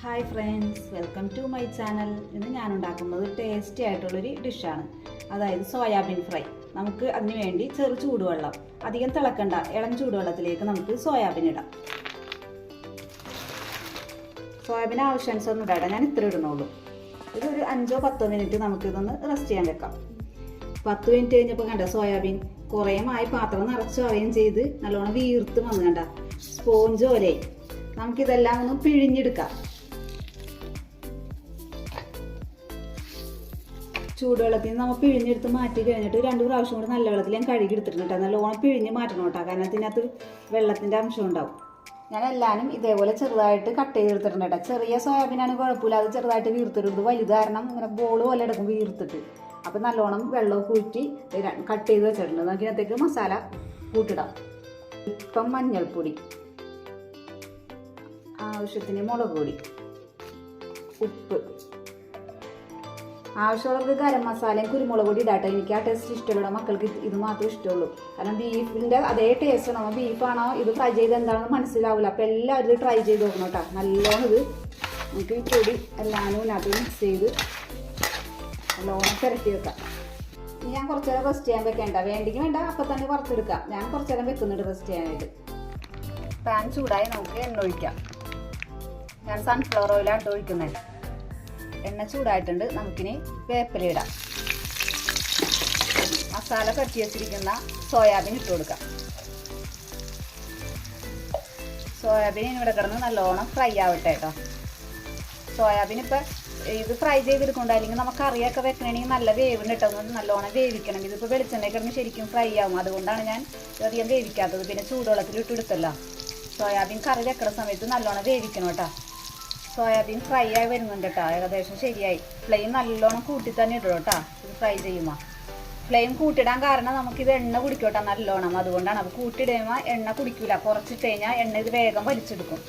Hi friends welcome to my channel ഇന്ന് ഞാൻ ഉണ്ടാക്കുന്നത് ടേസ്റ്റി ആയിട്ടുള്ളൊരു ഡിഷാണ് അതായത് സോയാബീൻ ഫ്രൈ നമുക്ക് അതിന് വേണ്ടി ചെറു ചൂടുവെള്ളം അധികം തിളക്കണ്ട ഇളം ചൂടുവെള്ളത്തിലേക്ക് നമുക്ക് സോയാബീൻ ഇടാം. സോയാബീൻ ആവശ്യാനുസരണം ഇടാം ഞാൻ ഇത്ര ഇടുന്നുള്ളൂ. ഇതൊരു അഞ്ചോ പത്തോ മിനിറ്റ് നമുക്കിതൊന്ന് റെസ്റ്റ് ചെയ്യാൻ വെക്കാം. പത്ത് മിനിറ്റ് കഴിഞ്ഞപ്പോൾ കണ്ട സോയാബീൻ കുറേ മായി പാത്രം നിറച്ച് ചെയ്ത് നല്ലോണം വീർത്ത് വന്നു കണ്ട. സ്പോഞ്ച് പോലെ നമുക്കിതെല്ലാം ഒന്ന് പിഴിഞ്ഞെടുക്കാം. ചൂടുവെള്ളത്തിൽ നിന്ന് നമ്മൾ പിഴിഞ്ഞെടുത്ത് മാറ്റി കഴിഞ്ഞിട്ട് രണ്ട് പ്രാവശ്യം കൂടി നല്ല വെള്ളത്തിൽ ഞാൻ കഴുകി എടുത്തിട്ടുണ്ട് കേട്ടോ. നല്ലോണം പിഴിഞ്ഞ് മാറ്റണം കേട്ടോ. കാരണം ഇതിനകത്ത് വെള്ളത്തിന്റെ അംശം ഉണ്ടാവും. ഞാൻ എല്ലാവരും ഇതേപോലെ ചെറുതായിട്ട് കട്ട് ചെയ്തെടുത്തിട്ടുണ്ട് കേട്ടോ. ചെറിയ സോയാബീനാണ് കുഴപ്പമില്ല. അത് ചെറുതായിട്ട് വീർത്തിട്ടുണ്ട് വലുത് കാരണം ഇങ്ങനെ ബോൾ പോലെ എടുക്കും വീർത്തിട്ട്. അപ്പം നല്ലോണം വെള്ളമൊക്കെ ഊറ്റി കട്ട് ചെയ്ത് വെച്ചിട്ടുണ്ട്. നമുക്കിനകത്തേക്ക് മസാല കൂട്ടിടാം. ഇപ്പം മഞ്ഞൾപ്പൊടി. ആവശ്യത്തിന് മുളക് പൊടി. ഉപ്പ്. ആവശ്യമുള്ളവർക്ക് ഗരം മസാലയും കുരുമുളക് പൊടി ഇടാട്ടെ. എനിക്ക് ആ ടേസ്റ്റ് ഇഷ്ടമുള്ള മക്കൾക്ക് ഇത് മാത്രമേ ഇഷ്ടമുള്ളൂ. കാരണം ബീഫിന്റെ അതേ ടേസ്റ്റ് ആണോ. ബീഫാണോ ഇത് ഫ്രൈ ചെയ്ത് എന്താണെന്ന് മനസ്സിലാവില്ല അപ്പോൾ എല്ലാവരും ട്രൈ ചെയ്ത് നോക്കണം കേട്ടോ. നല്ലോണം ഇത് നമുക്ക് ഈ പൊടി എല്ലാവരും ഇതിനകത്ത് മിക്സ് ചെയ്ത് നല്ലോണം പുരട്ടി വെക്കാം. ഇനി ഞാൻ കുറച്ച് നേരം റെസ്റ്റ് ചെയ്യാൻ വെക്കേണ്ട വേണ്ടെങ്കിൽ വേണ്ട അപ്പം തന്നെ വറുത്തെടുക്കാം. ഞാൻ കുറച്ച് നേരം വെക്കുന്നുണ്ട് റെസ്റ്റ് ചെയ്യാനായിട്ട്. പാൻ ചൂടായി നമുക്ക് എണ്ണ ഒഴിക്കാം. ഞാൻ സൺഫ്ലവർ ഓയിലാണ് ഒഴിക്കുന്നത് എണ്ണ ചൂടായിട്ടുണ്ട്. നമുക്കിനി വേപ്പില ഇടാം. മസാല പറ്റി വെച്ചിരിക്കുന്ന സോയാബീൻ ഇട്ട് കൊടുക്കാം. സോയാബീൻ ഇവിടെ കിടന്ന് നല്ലോണം ഫ്രൈ ആവട്ടെ കേട്ടോ സോയാബീൻ ഇപ്പം ഇത് ഫ്രൈ ചെയ്തെടുക്കണ്ട അല്ലെങ്കിൽ നമുക്ക് കറിയൊക്കെ വെക്കണമെങ്കിൽ നല്ല വേവിന് ഒന്ന് നല്ലോണം വേവിക്കണം. ഇതിപ്പോൾ വെളിച്ചെണ്ണ കിടന്ന് ശരിക്കും ഫ്രൈ ആവും. അതുകൊണ്ടാണ് ഞാൻ അധികം വേവിക്കാത്തത്. പിന്നെ ചൂടുവെള്ളത്തിൽ ഇട്ടെടുത്തല്ലോ സോയാബീൻ കറി വെക്കുന്ന സമയത്ത് നല്ലോണം വേവിക്കണം കേട്ടോ സോയാബീൻ ഫ്രൈ ആയി വരുന്നുണ്ട് കേട്ടോ ഏകദേശം ശരിയായി. ഫ്ലെയിം നല്ലോണം കൂട്ടി തന്നെ ഇടും കേട്ടോ ഇത് ഫ്രൈ ചെയ്യുമ്പോൾ ഫ്ലെയിം കൂട്ടിടാൻ കാരണം നമുക്ക് ഇത് എണ്ണ കുടിക്കോട്ടെ നല്ലോണം. അതുകൊണ്ടാണ് അപ്പോൾ കൂട്ടിടുമ്പോൾ എണ്ണ കുടിക്കില്ല കുറച്ചിട്ട് കഴിഞ്ഞാൽ എണ്ണ ഇത് വേഗം വലിച്ചെടുക്കും.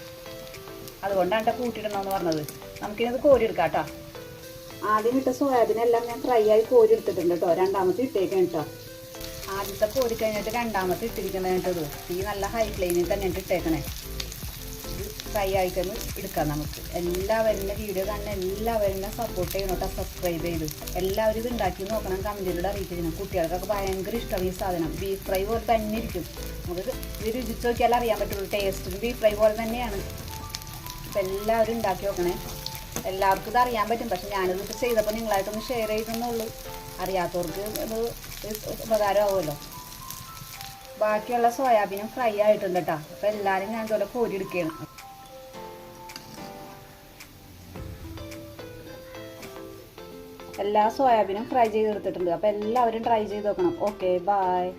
അതുകൊണ്ടാണ് കേട്ടോ കൂട്ടിയിടണമെന്ന് പറഞ്ഞത്. നമുക്കിനത് കോരിയെടുക്കാം കേട്ടോ ആദ്യം ഇട്ട സോയാബീനെല്ലാം ഞാൻ ഫ്രൈ ആയി കോരി എടുത്തിട്ടുണ്ട് കേട്ടോ രണ്ടാമത്തെ ഇട്ടേക്കാണ് കേട്ടോ ആദ്യത്തെ കോരി കഴിഞ്ഞിട്ട് രണ്ടാമത്തെ ഇട്ടിരിക്കുന്നത് കേട്ടത് ഈ നല്ല ഹൈ ഫ്ലെയിമിൽ തന്നെ ഇട്ടേക്കണേ. ഫ്രൈ ആയിക്കൊന്ന് എടുക്കാം നമുക്ക്. എല്ലാവരും വീഡിയോ കാണുന്ന എല്ലാവരും സപ്പോർട്ട് ചെയ്യണം കേട്ടോ സബ്സ്ക്രൈബ് ചെയ്ത്. എല്ലാവരും ഇത് ഉണ്ടാക്കി നോക്കണം കമന്റിലൂടെ അറിയിക്കണം കുട്ടികൾക്കൊക്കെ ഭയങ്കര ഇഷ്ടമാണ് ഈ സാധനം. ബീഫ് ഫ്രൈ പോലെ തന്നെ ഇരിക്കും. നമുക്ക് ഇത് രുചിച്ച് നോക്കിയാൽ അറിയാൻ പറ്റുള്ളൂ. ടേസ്റ്റ് ബീഫ് ഫ്രൈ പോലെ തന്നെയാണ്. അപ്പം എല്ലാവരും ഉണ്ടാക്കി നോക്കണേ. എല്ലാവർക്കും ഇത് അറിയാൻ പറ്റും. പക്ഷെ ഞാനിത് ചെയ്തപ്പോൾ നിങ്ങളായിട്ടൊന്ന് ഷെയർ ചെയ്തെന്നുള്ളൂ. അറിയാത്തവർക്ക് ഇത് ഉപകാരമാവുമല്ലോ. ബാക്കിയുള്ള സോയാബീനും ഫ്രൈ ആയിട്ടുണ്ട് കേട്ടോ. അപ്പം എല്ലാവരും ഞാൻ ഇതുപോലെ കോരിയെടുക്കുകയാണ് എല്ലാ സോയാബീനും ഫ്രൈ ചെയ്തെടുത്തിട്ടുണ്ട്. അപ്പോൾ എല്ലാവരും ട്രൈ ചെയ്ത് നോക്കണം. Okay bye